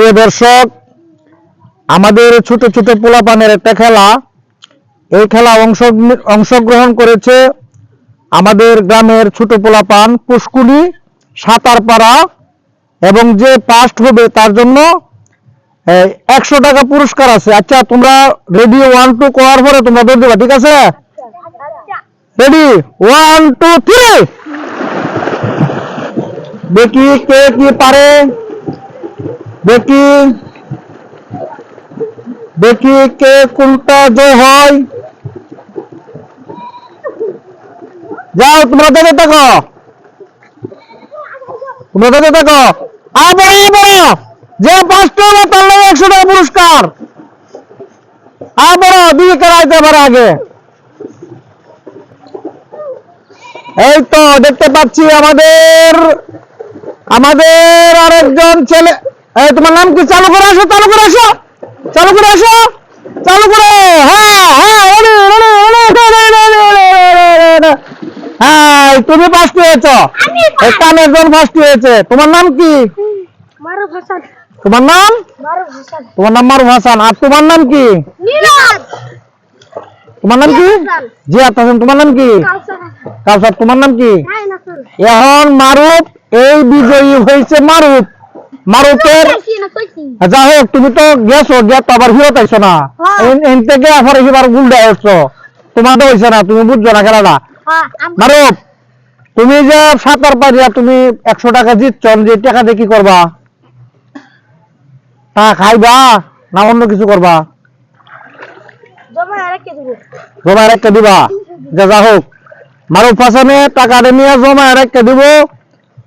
প্রিয় দর্শক, আমাদের ছোট ছোট পোলাপানের একটা খেলা। এই খেলা অংশ অংশগ্রহণ করেছে আমাদের গ্রামের ছোট পোলাপান পুষ্কুলি সাঁতারপাড়া এবং যে পাস্ট হবে তার জন্য একশো টাকা পুরস্কার আছে। আচ্ছা তোমরা রেডি ওয়ান টু করার পরে তোমরা দৌড় দেবা, ঠিক আছে? রেডি ওয়ান টু থ্রি দেখি কে কি পারে। দেখি কে কোনটা জয় হয়। যাও, তোমরা দেখে তোমরা দেখে আবার যে পাঁচটা হলো তার লাগে একশো টাকা পুরস্কার। আবার পারে আগে। এই তো, দেখতে পাচ্ছি আমাদের আমাদের আরেকজন ছেলে হ্যাঁ তোমার নাম কি চালু করে আসো চালু করে আসো চালু করে আসো চালু করে হ্যাঁ হ্যাঁ হ্যাঁ তুমি ফার্স্ট হয়েছো কানের জন ফার্স্ট হয়েছে তোমার নাম কি তোমার নাম তোমার নাম মারুফ হাসান আর তোমার নাম কি তোমার নাম কি জিয়াত হাসান তোমার নাম কি কাউসার তোমার নাম কি এখন মারুফ এই বিজয়ী হয়েছে মারুফ মারুফের কইছি না যা হোক তুমি তো গেছো গিয়া তো আবার ফিরত আইছো না। হ্যাঁ। এন- এন থেকে আবার এবার গুলডা হচ্ছো তোমার তো হয়েছে না তুমি বুঝছ না খেলাটা? হ্যাঁ তুমি যে সাঁতার পারিয়া তুমি একশো টাকা জিতছ যে টাকা দিয়ে কি করবা? টাকা খাইবা না অন্য কিছু করবা? জমা রেখে দেবো। যা যা হোক। মারুফ হাসানে টাকাটা নিয়ে জমা দিব।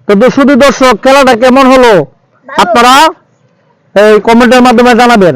তো শুধু দর্শক খেলাটা কেমন হলো? আপনারা এই কমেন্টের মাধ্যমে জানাবেন।